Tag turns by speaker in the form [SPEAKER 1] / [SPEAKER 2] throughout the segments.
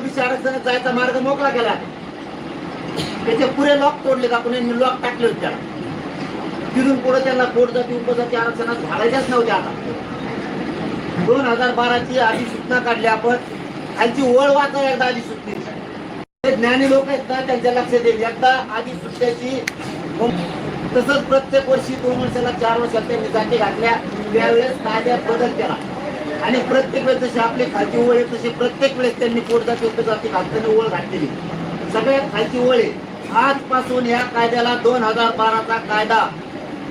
[SPEAKER 1] OBC आरक्षणात जायचा मार्ग मोकळा केला. त्याचे पुरे लॉक तोडले आपण यांनी लॉक टाकले होते त्याला. तिथून पुढे त्यांना पोट जाती उपजाती आरक्षणात घालायच्याच नव्हत्या आता. दोन हजार बाराची सूचना काढली आपण. खालची ओळ वाचा एकदा आधी सुटली. ज्ञानी लोक आहेत ना त्यांच्या लक्षात येईल. एकदा आधी अधिसूचनेची तसंच प्रत्येक वर्षी दोन वर्षाला चार वर्षात त्यांनी जाती घातल्या. त्यावेळेस कायद्यात बदल केला. आणि प्रत्येक वेळेस जशी आपली खालची ओळ आहे तशी प्रत्येक वेळेस त्यांनी पोट जाती उपजाती घालताना ओळ घातलेली. सगळ्यात खालची ओळ आहे आजपासून या कायद्याला दोन हजार बाराचा कायदा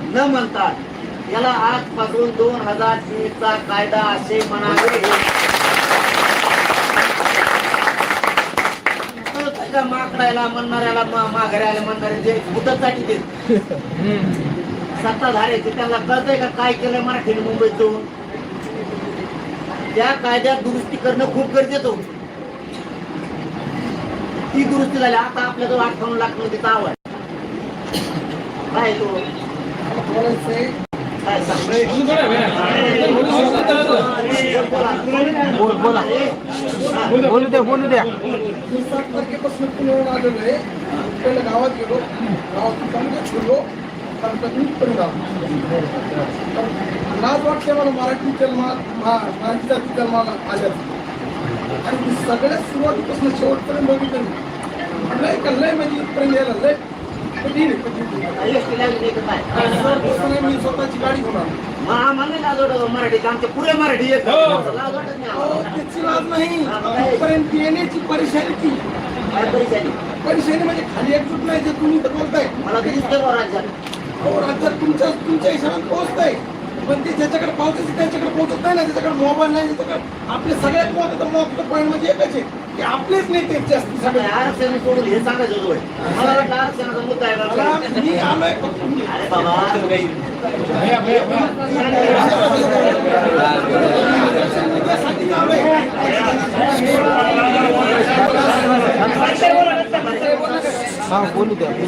[SPEAKER 1] न म्हणतात याला आजपासून दोन हजार चोवीसचा कायदा असे म्हणावे. माकडायला म्हणणाऱ्याला माघाऱ्याला म्हणणारे जे भूतसाठी ते. सत्ताधाऱ्याचे त्यांना कळतंय का काय केलंय मराठीने मुंबईत जाऊन त्या कायद्यात दुरुस्ती करणं खूप गरजेचं होतं. ती दुरुस्ती झाली आता आपल्याजवळ अठ्ठावन्न लाखमध्ये ताव आहे. काय तो? बोल बोला.
[SPEAKER 2] बोलू. द्या बोलू. द्या
[SPEAKER 3] मी सात तारखेपासून आलेलो आहे. गावात गेलो. गावातून चांगलं फिरलो नंतर मी परिणाम लाज वाटते मला मराठी जन्मा मराठी जाती जन्माला आल्या आणि मी सगळ्यात सुरुवातीपासून शेवटपर्यंत बघितलं मी. लय का लय म्हणजे इथपर्यंत यायला लय कठीण कठीण मी स्वतःची गाडी
[SPEAKER 1] होणार मराठीत आमचे पुरे मराठी
[SPEAKER 3] त्याची लाज नाही इथपर्यंत येण्याची परेशानी ती
[SPEAKER 1] परेशानी
[SPEAKER 3] परेशानी म्हणजे खाली एकजूट नाही जे तुम्ही बोलताय
[SPEAKER 1] मला दिसते बा राज्यात
[SPEAKER 3] तुमच्या तुमच्या हिशोबात पोहोचतंय. पण ते ज्याच्याकडे पावते त्याच्याकडे पोहोचत नाही ना. त्याच्याकडे मोबाईल नाही त्याच्याकडे आपले सगळ्यात महत्वाचं महत्वाचं पॉईंट म्हणजे एकच आहे. की आपलेच नेते जास्त
[SPEAKER 1] सगळे. आरक्षण सोडून हे सांगायचं होतो मला वाटलं आरक्षणाचा मुद्दा आहे
[SPEAKER 3] मला
[SPEAKER 1] बा.
[SPEAKER 3] मी आलोय फक्त मी-
[SPEAKER 1] अरे बाबा.
[SPEAKER 3] त्यासाठी आलोय
[SPEAKER 2] हा बोलू द्या.
[SPEAKER 1] मी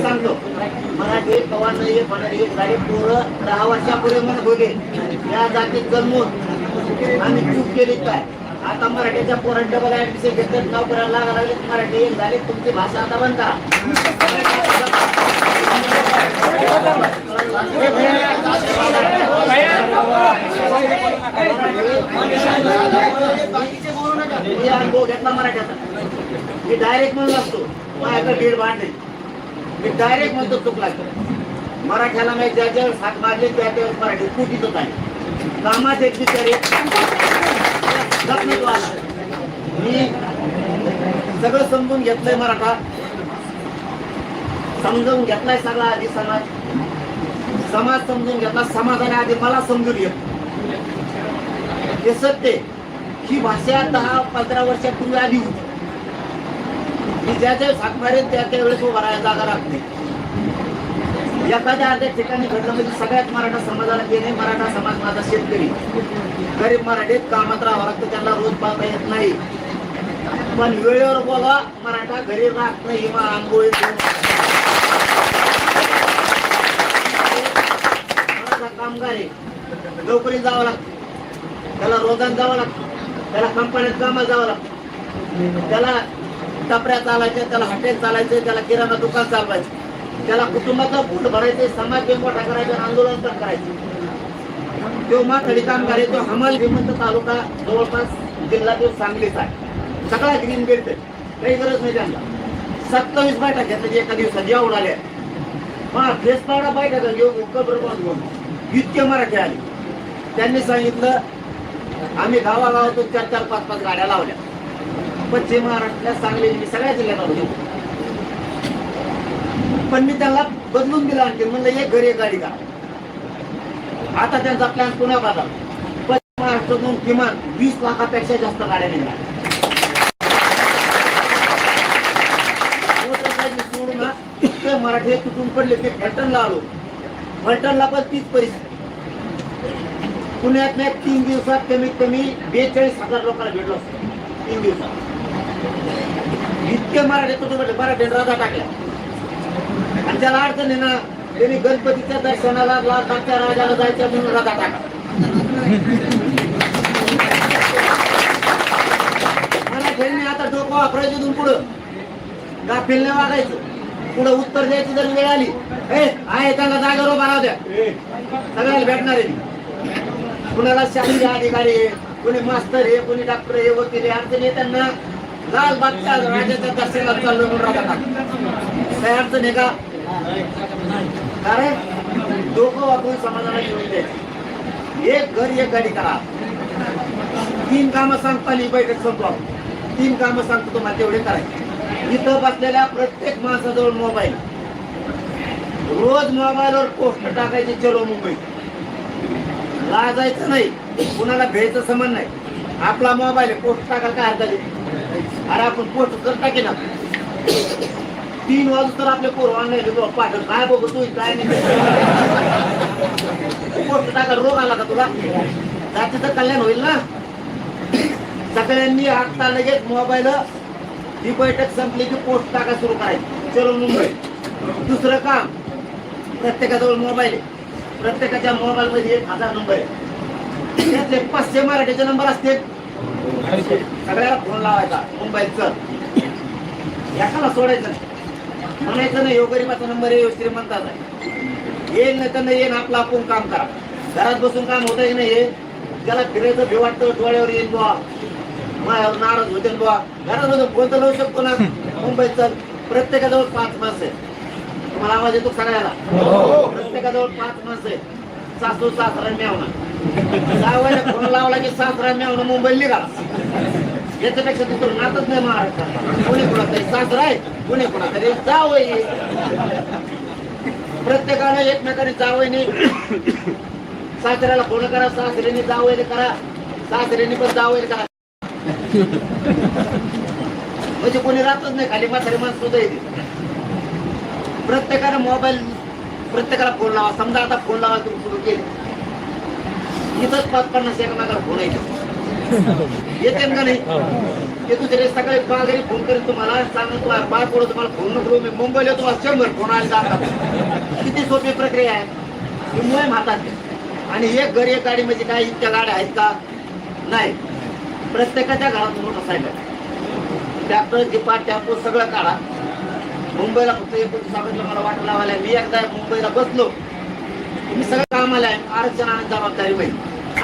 [SPEAKER 1] गाडी पोरं दहा वर्षापूर्वी म्हणत होते या जातीत जन्मून आम्ही चूक केली काय? आता मराठीच्या पोरांनी डबल ऍडमिशन घेतलं नाव करायला लागा लागले मराठी झाली. तुमची भाषा आता बंद मी अनुभव घेतला मराठ्याचा. मी डायरेक्ट म्हणून असतो माझ्याकडे भीड भांडे मी डायरेक्ट म्हणतो चुकला मराठ्याला मी ज्या ज्या हात मारले त्या त्यावेळेस मराठी कुठीच होत आहे. कामात एक बिचारे मी सगळं समजून घेतलंय मराठा. समजून घेतलाय सगळा आधी समाज. समाज समजून घेतला समाजाने आधी मला समजून घेत हे सत्य ही भाषा दहा पंधरा वर्षापूर्वी आली होती. मी ज्या ज्या हात मारेन त्या त्यावेळेस उभा राहायला जागा राहत नाही. एखाद्या अर्ध्या ठिकाणी घडलं म्हणजे सगळ्यात मराठा समाजाला गेले मराठा समाज माझा शेतकरी. गरीब मराठीत कामात राहावं लागतं त्यांना रोज पाहता येत नाही. पण वेळेवर बोला मराठा घरी राहत नाही मग आंघोळी कामगार आहे. नोकरीत जावं लागतं. त्याला रोजात जावं लागतं. त्याला कंपन्यात कामात जावं लागतं. त्याला टपऱ्या चालायच्या त्याला हॉटेल चालायचे त्याला किराणा दुकान चालवायचं. त्याला कुटुंबाचा फूट भरायचे समाज बी मोठा करायचा आंदोलन पण करायचं. तो माथडी कामगार आहे तो हमाल श्रीमंत तालुका जवळपास जिल्हा तो सांगलीचा आहे. सगळा ग्रीन बेल्ट आहे. काही गरज नाही त्यांना. सत्तावीस बैठक घेतल्या एका दिवसात या उडाल्या. मग फेस पावडा बैठक घेऊन इतके मराठी आले. त्यांनी सांगितलं आम्ही गावागावातून चार चार पाच पाच गाड्या लावल्या. पश्चिम महाराष्ट्रात सांगली मी सगळ्या जिल्ह्यात पण मी त्याला बदलून दिला आणखी म्हणलं एक घरी एक गाडी का आता त्यांचा प्लॅन पुन्हा बदल पश्चिम महाराष्ट्रातून किमान वीस लाखापेक्षा जास्त गाड्या निघाल्या. मराठी तुटून पडले ते फलटणला आलो. फलटणला पण तीच परिस्थिती. पुण्यात नाही तीन दिवसात कमीत कमी बेचाळीस हजार लोकांना भेटलो असतो. तीन दिवसात. इतके मराठी कुटुंबाचे मराठे मराठी राजा टाकल्या. आणि त्याला अडचण आहे ना त्यांनी गणपतीच्या दर्शनाला लालबागच्या राजाला जायचं म्हणून राजा टाकला. मराठ्यांनी आता डोकं वापरायचं इथून पुढं. वागायचं? उत्तर द्यायची जर वेळ आली. ए आहे त्यांना जागेवर उभा राहू द्या. सगळ्याला भेटणार आहे. कुणाला शासकीय अधिकारी आहे कोणी मास्तर आहे कोणी डॉक्टर आहे वकील आहे अडचणी त्यांना. लाल राजाच्या दर्शनाला चाललो म्हणून काय अडचण आहे का? कारण डोकं वापरून समाजाला घेऊन द्यायचं एक घर एक गाडी करा. तीन कामं सांगता आणि ही बैठक संपवा तीन कामं सांगतो तुम्हाला तेवढे करायचे. इथं बसलेल्या प्रत्येक माणसाजवळ मोबाईल. रोज मोबाईलवर पोस्ट टाकायचे चलो मुंबई. लाजायचं नाही. कुणाला भेटचं समान नाही. आपला मोबाईल पोस्ट टाकायला काय हरकत आहे? अरे आपण पोस्ट करता की ना तीन वाजू तर आपले पोर ऑनलाईन येतो पाठव काय बघू तू काय नाही पोट टाका रोग आला का तुला? जातीचं कल्याण होईल ना? सगळ्यांनी आत्ता लगेच मोबाईल ही बैठक संपली की पोस्ट टाका सुरू करायची. चलो मुंबई. दुसरं काम. प्रत्येकाजवळ मोबाईल प्रत्येकाच्या मोबाईल मध्ये एक हजार नंबर आहे. त्यातले पाचशे मराठीचे नंबर असतील. सगळ्याला फोन लावायचा. मुंबईत चल एकाला सोडायचं नाही. म्हणायचं नाही यो गरीबाचा नंबर आहे यो श्रीमंताचा येईल नाही तर नाही येईल आपलं आपण काम करा. घरात बसून काम होत नाही हे? त्याला फिरायचं भी वाटतं डोळ्यावर येईल बुवा. माझ्यावर नाराज होते बुवा. घरात बसून तर लावू शकतो ना. मुंबईत चल प्रत्येकाजवळ पाच माणसं आहे तुम्हाला आवाज येतो सगळ्याला? प्रत्येकाजवळ पाच माणसं आहे सासू सासरा मेवणा. जावायला फोन लावला की सासरा मेवणा मुंबईला निघाला याच्यापेक्षा दुसरं नातच नाही महाराष्ट्रात. कोणी कोणातरी सासरा आहे कोणी कोणातरी जावई प्रत्येकानं एकमेकाने जावईने सासऱ्याला फोन करा सासऱ्याने जावईने करा सासऱ्याने पण जावईने करा. म्हणजे कोणी राहतच नाही खाली म्हातारी माणसं सुद्धा येते. प्रत्येकानं मोबाईल प्रत्येकाला फोन लावा. समजा आता फोन लावा तुम्ही सुरू केले. इथंच पाच पन्नास एकमेकाला फोन येते येते का नाही? ते दुसरे सकाळी पाघरी फोन करेल तुम्हाला सांगून तुम्हाला पाच पुढे तुम्हाला फोन नको मी मुंबईला तुम्हाला शंभर फोन आले जातात. किती सोपी प्रक्रिया आहे. ही मोहीम हातात. आणि एक घर एक गाडी म्हणजे काय? इतक्या गाड्या आहेत का? नाही. प्रत्येकाच्या घरात मोटरसायकल ट्रॅक्टर जिपा टॅम्पो सगळं काढा. मुंबईला फक्त एकूण सांगितलं मला वाट लावायला मी एकदा मुंबईला बसलो. मी सगळं कामाला आहे. आरक्षण आणि जबाबदारी होईल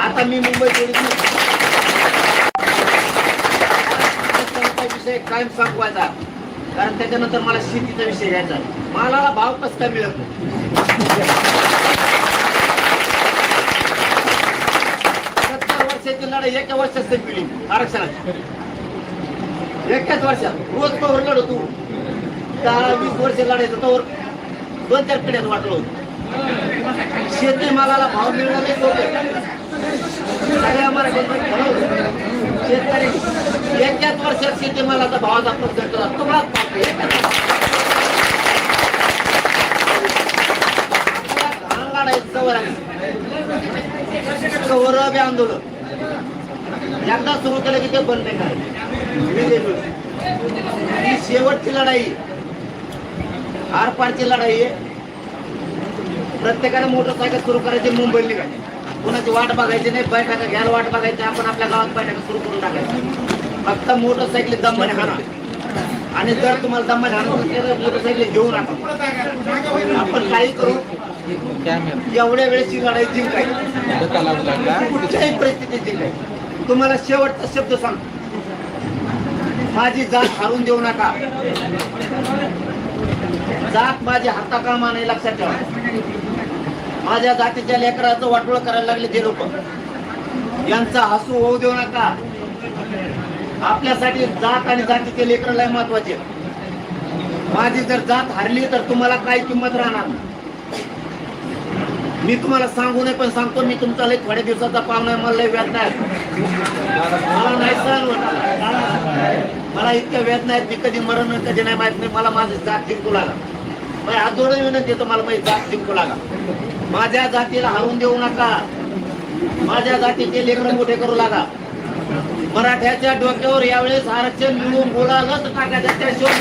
[SPEAKER 1] आता मी मुंबई पोलीस विषय कायम संपवायचा. कारण त्याच्यानंतर मला शेतीचा विषय घ्यायचा. मालाला भाव कस काय मिळत सत्तर वर्षाची लढाई एका वर्षात संपली. आरक्षणाची. एकाच वर्षात. रोज तोवर लढतो. दहा वीस वर्ष लढायचं तोवर दोन चार पिढ्यात वाटलं शेतीमालाला भाव मिळणं नाही सगळ्या मराठ्यांनी ठरवलं शेतकरी. एकाच वर्षात शेतीमालाचा भाव भावाचा प्रश्न तुम्हाला घाण कवर आंदोलन. एकदा सुरू केलं की ते बंद नाही ही शेवटची लढाई. आरपारची लढाई आहे. प्रत्येकाने मोटरसायकल सुरू करायची मुंबईला निघायची कुणाची वाट बघायची नाही बैठका घ्यायला वाट बघायची आपण आपल्या गावात बैठका सुरू करून टाकायची फक्त मोटरसायकल दमन हाणा आणि जर तुम्हाला दमन हाणत असेल तर मोटरसायकल घेऊन टाका आपण काही करू एवढ्या वेळेची लढाई जिंकायची.
[SPEAKER 2] धक्का
[SPEAKER 1] कुठच्याही परिस्थितीत जिंकायची. तुम्हाला शेवटचा शब्द सांग माझी जात हारून देऊ नका. जात माझी हाता कामा नाही लक्षात ठेवा. माझ्या जातीच्या लेकराचं वाटोळ करायला लागले ते लोक. यांचा हसू होऊ देऊ नका. आपल्यासाठी जात आणि जातीचे लेकर लय महत्त्वाचे. माझी जर जात हरली तर तुम्हाला काय किंमत राहणार? मी तुम्हाला सांगू नये पण सांगतो मी तुमचा लय थोड्या दिवसाचा पाहुणा आहे, मला लय वेदना नाही मला नाही सहन होत. मला इतक्या वेदना आहेत मी कधी मरण कधी नाही माहीत नाही मला माझी जात जिंकू लागा. माझ्या हात विनंती आहे तुम्हाला माझी जात जिंकू लागा. माझ्या जातीला हरवून देऊ नका. माझ्या जातीचे लेखन मोठे करू लागा. मराठ्याच्या डोक्यावर यावेळेस आरक्षण मिळून गोळा लस टाकायचा त्याशिवाय